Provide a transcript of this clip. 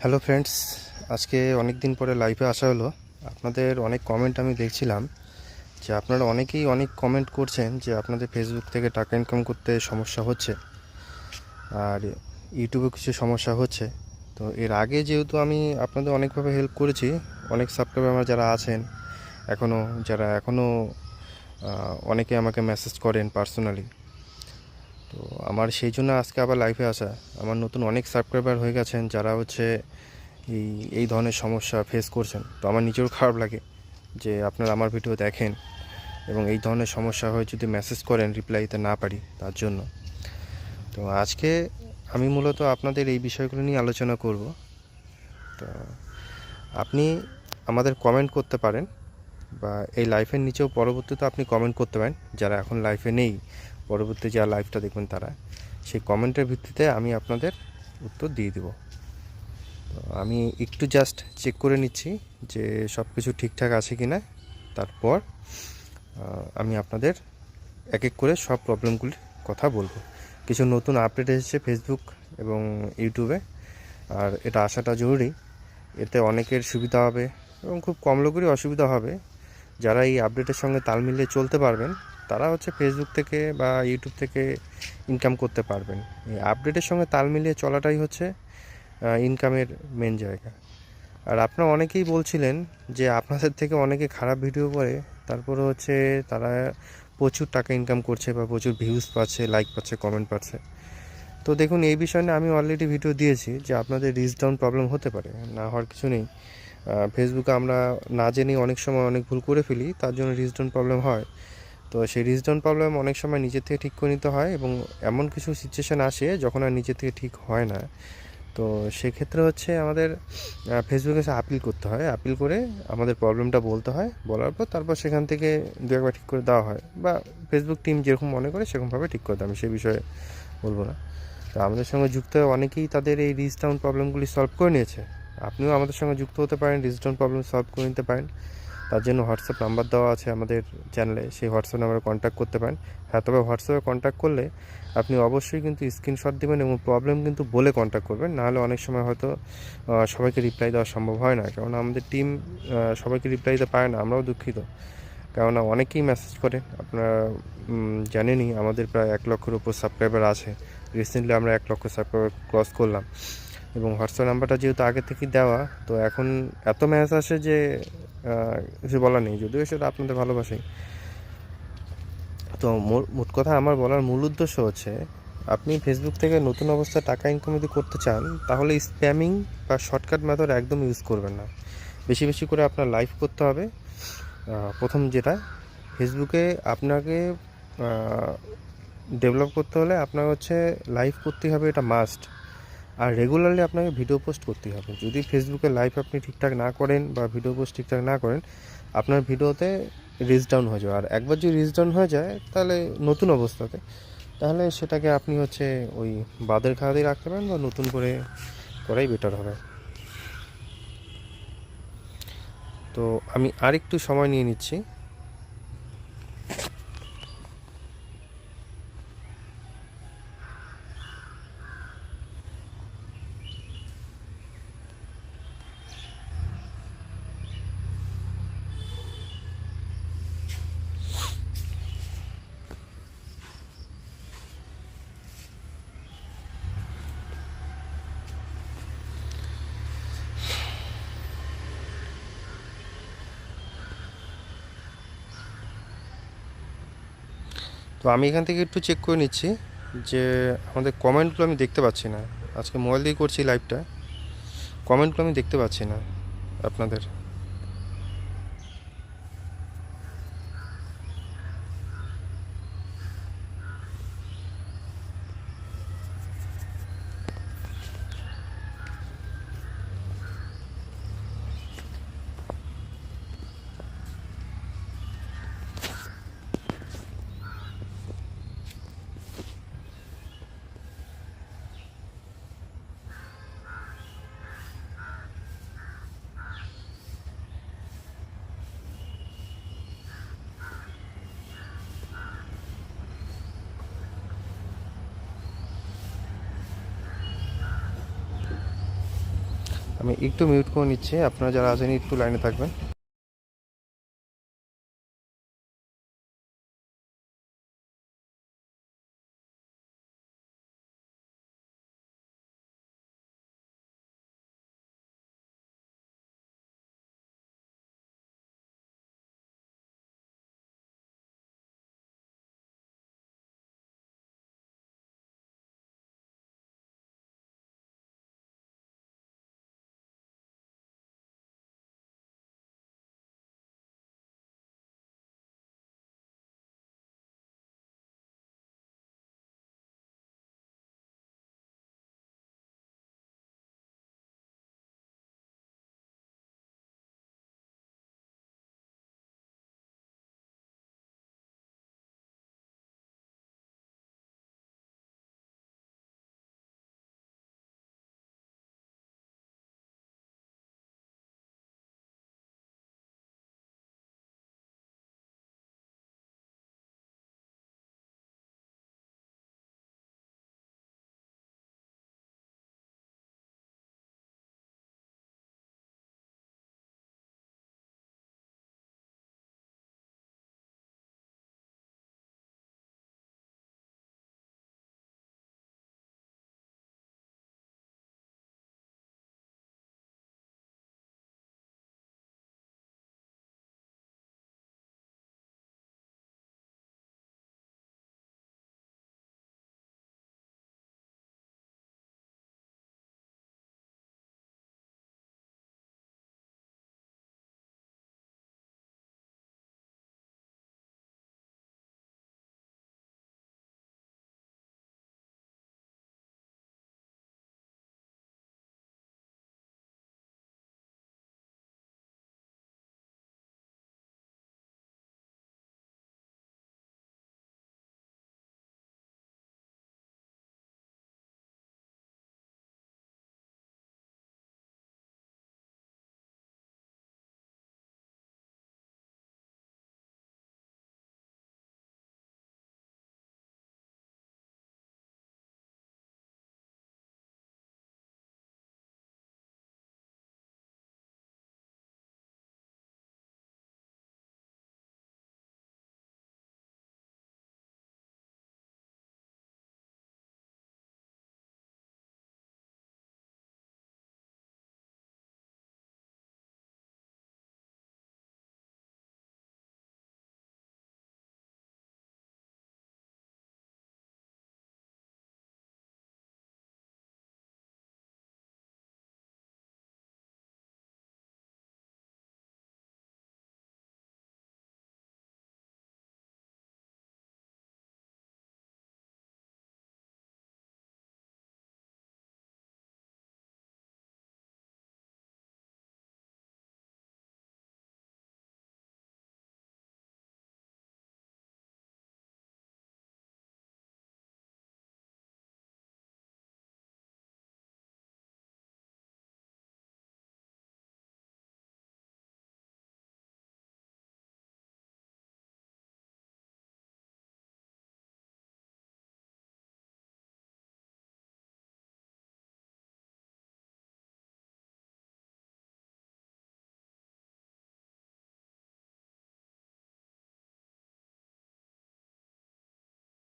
Hello friends, আজকে অনেক দিন পরে লাইভে আসা হলো। আপনাদের অনেক কমেন্ট আমি দেখছিলাম যে আপনারা অনেকেই অনেক কমেন্ট করছেন যে আপনাদের ফেসবুক থেকে টাকা ইনকাম করতে সমস্যা হচ্ছে আর ইউটিউবে কিছু সমস্যা হচ্ছে। তো এর আগে যেহেতু আমি আপনাদের অনেকভাবে হেল্প করেছি, অনেক সাবস্ক্রাইবার আমার যারা আছেন এখনও যারা এখনও অনেকে আমাকে মেসেজ করেন পার্সোনালি তো আমার সেই জন্য আজকে আবার লাইফে আসা। আমার নতুন অনেক সাবস্ক্রাইবার হয়ে গেছেন যারা হচ্ছে এই এই ধরনের সমস্যা ফেস করছেন। তো আমার নিজেরও খারাপ লাগে যে আপনারা আমার ভিডিও দেখেন এবং এই ধরনের সমস্যা হয়ে যদি মেসেজ করেন রিপ্লাইতে না পারি তার জন্য। তো আজকে আমি মূলত আপনাদের এই বিষয়গুলো নিয়ে আলোচনা করব। তো আপনি আমাদের কমেন্ট করতে পারেন বা এই লাইফের নিচেও পরবর্তীতে আপনি কমেন্ট করতে পারেন। যারা এখন লাইফে নেই পরবর্তী যা লাইভটা দেখবেন তারা, সেই কমেন্টের ভিত্তিতে আমি আপনাদের উত্তর দিয়ে দেব। তো আমি একটু জাস্ট চেক করে নিচ্ছি যে সব কিছু ঠিকঠাক আছে কি না তারপর আমি আপনাদের এক এক করে সব প্রবলেমগুলির কথা বলব। কিছু নতুন আপডেট এসেছে ফেসবুক এবং ইউটিউবে আর এটা আসাটা জরুরি। এতে অনেকের সুবিধা হবে এবং খুব কম লোকেরই অসুবিধা হবে। যারা এই আপডেটের সঙ্গে তাল মিলিয়ে চলতে পারবেন তারা হচ্ছে ফেসবুক থেকে বা ইউটিউব থেকে ইনকাম করতে পারবেন। এই আপডেটের সঙ্গে তাল মিলিয়ে চলাটাই হচ্ছে ইনকামের মেন জায়গা। আর আপনারা অনেকেই বলছিলেন যে আপনাদের থেকে অনেকে খারাপ ভিডিও করে, তারপরে হচ্ছে তারা প্রচুর টাকা ইনকাম করছে বা প্রচুর ভিউজ পাচ্ছে লাইক পাচ্ছে কমেন্ট পাচ্ছে। তো দেখুন, এই বিষয় নিয়ে আমি অলরেডি ভিডিও দিয়েছি যে আপনাদের রিচ ডাউন প্রবলেম হতে পারে, না হওয়ার কিছু নেই। ফেসবুকে আমরা না জেনে অনেক সময় অনেক ভুল করে ফেলি, তার জন্য রিচ ডাউন প্রবলেম হয়। তো সেই রিচ ডাউন প্রবলেম অনেক সময় নিজের থেকে ঠিক করে নিতে হয় এবং এমন কিছু সিচুয়েশান আসে যখন আর নিজের থেকে ঠিক হয় না। তো সেক্ষেত্রে হচ্ছে আমাদের ফেসবুকে এসে আপিল করতে হয়। আপিল করে আমাদের প্রবলেমটা বলতে হয়। বলার পর তারপর সেখান থেকে দু একবার ঠিক করে দেওয়া হয় বা ফেসবুক টিম যেরকম মনে করে সেরকমভাবে ঠিক করে দেয়। আমি সে বিষয়ে বলব না। তো আমাদের সঙ্গে যুক্ত হয়ে অনেকেই তাদের এই রিচ ডাউন প্রবলেমগুলি সলভ করে নিয়েছে। আপনিও আমাদের সঙ্গে যুক্ত হতে পারেন রিচ ডাউন প্রবলেম সলভ করে নিতে পারেন। তার জন্য হোয়াটসঅ্যাপ নাম্বার দেওয়া আছে আমাদের চ্যানেলে, সেই হোয়াটসঅ্যাপ নাম্বারে কন্ট্যাক্ট করতে পারেন। হ্যাঁ তবে হোয়াটসঅ্যাপে কন্ট্যাক্ট করলে আপনি অবশ্যই কিন্তু স্ক্রিনশট দেবেন এবং প্রবলেম কিন্তু বলে কন্ট্যাক্ট করবেন। নাহলে অনেক সময় হয়তো সবাইকে রিপ্লাই দেওয়া সম্ভব হয় না। কেননা আমাদের টিম সবাইকে রিপ্লাই দিতে পারে না, আমরাও দুঃখিত। কেননা অনেকেই মেসেজ করে আপনারা জানেনই আমাদের প্রায় এক লক্ষের উপর সাবস্ক্রাইবার আছে। রিসেন্টলি আমরা এক লক্ষ সাবস্ক্রাইবার ক্রস করলাম। এবং হোয়াটসঅ্যাপ নাম্বারটা যেহেতু আগে থেকেই দেওয়া, তো এখন এত ম্যাচ আসে যে কিছু বলার নেই। যদিও সেটা আপনাদের ভালোবাসাই। তো মোট- মোট কথা আমার বলার মূল উদ্দেশ্য হচ্ছে, আপনি ফেসবুক থেকে নতুন অবস্থায় টাকা ইনকাম যদি করতে চান, তাহলে স্প্যামিং বা শর্টকাট মেথড একদম ইউজ করবেন না। বেশি বেশি করে আপনার লাইভ করতে হবে। প্রথম যেটা ফেসবুকে আপনাকে ডেভেলপ করতে হলে আপনার হচ্ছে লাইভ করতেই হবে, এটা মাস্ট আর রেগুলারলি আপনাকে ভিডিও পোস্ট করতেই হবে। যদি ফেসবুকে লাইভ আপনি ঠিকঠাক না করেন বা ভিডিও পোস্ট ঠিকঠাক না করেন, আপনার ভিডিওতে রিচ ডাউন হয়ে যাবে। আর একবার যদি রিচ ডাউন হয়ে যায়, তাহলে নতুন অবস্থাতে, তাহলে সেটাকে আপনি হচ্ছে ওই বাদের খাওয়াতেই রাখতে পারেন বা নতুন করে করাই বেটার হবে। তো আমি আর একটু সময় নিয়ে নিচ্ছি। তো আমি এখান থেকে একটু চেক করে নিচ্ছি যে আমাদের কমেন্টগুলো আমি দেখতে পাচ্ছি না। আজকে মোবাইল দিয়ে করছি লাইভটা কমেন্টগুলো আমি দেখতে পাচ্ছি না আপনাদের। আমি একটু মিউট করে নিচ্ছি। আপনারা যারা আসেনি একটু লাইনে থাকবেন।